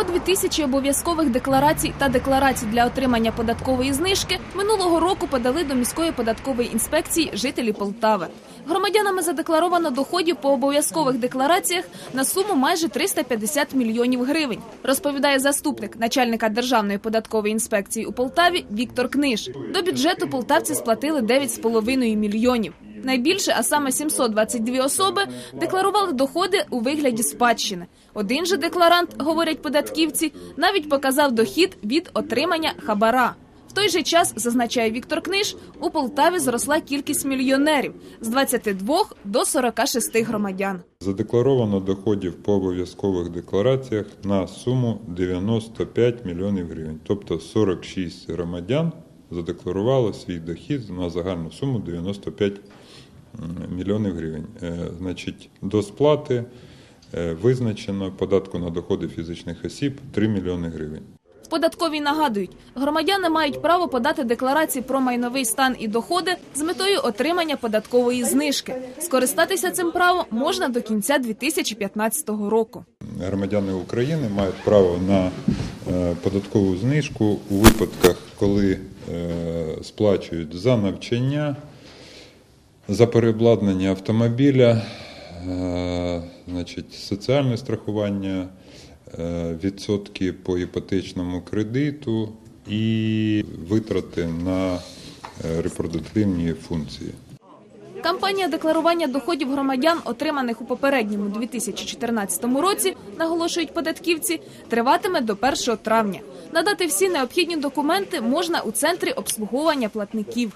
По дві тисячі обов'язкових декларацій та декларацій для отримання податкової знижки минулого року подали до міської податкової інспекції жителі Полтави. Громадянами задекларовано доходів по обов'язкових деклараціях на суму майже 350 мільйонів гривень, розповідає заступник начальника Державної податкової інспекції у Полтаві Віктор Книж. До бюджету полтавці сплатили 9,5 мільйонів. Найбільше, а саме 722 особи, декларували доходи у вигляді спадщини. Один же декларант, говорять податківці, навіть показав дохід від отримання хабара. В той же час, зазначає Віктор Книж, у Полтаві зросла кількість мільйонерів з 22 до 46 громадян. Задекларовано доходів по обов'язкових деклараціях на суму 95 мільйонів гривень. Тобто 46 громадян задекларували свій дохід на загальну суму 95 мільйонів гривень. Е, Значить, до сплати е, визначено податку на доходи фізичних осіб 3 мільйони гривень. В податковій нагадують, громадяни мають право подати декларації про майновий стан і доходи з метою отримання податкової знижки. Скористатися цим правом можна до кінця 2015 року. Громадяни України мають право на податкову знижку у випадках, коли е, сплачують за навчання, за переобладнання автомобіля, е, значить, соціальне страхування, е, відсотки по іпотечному кредиту і витрати на е, репродуктивні функції. Кампанія декларування доходів громадян, отриманих у попередньому 2014 році, наголошують податківці, триватиме до 1 травня. Надати всі необхідні документи можна у центрі обслуговування платників.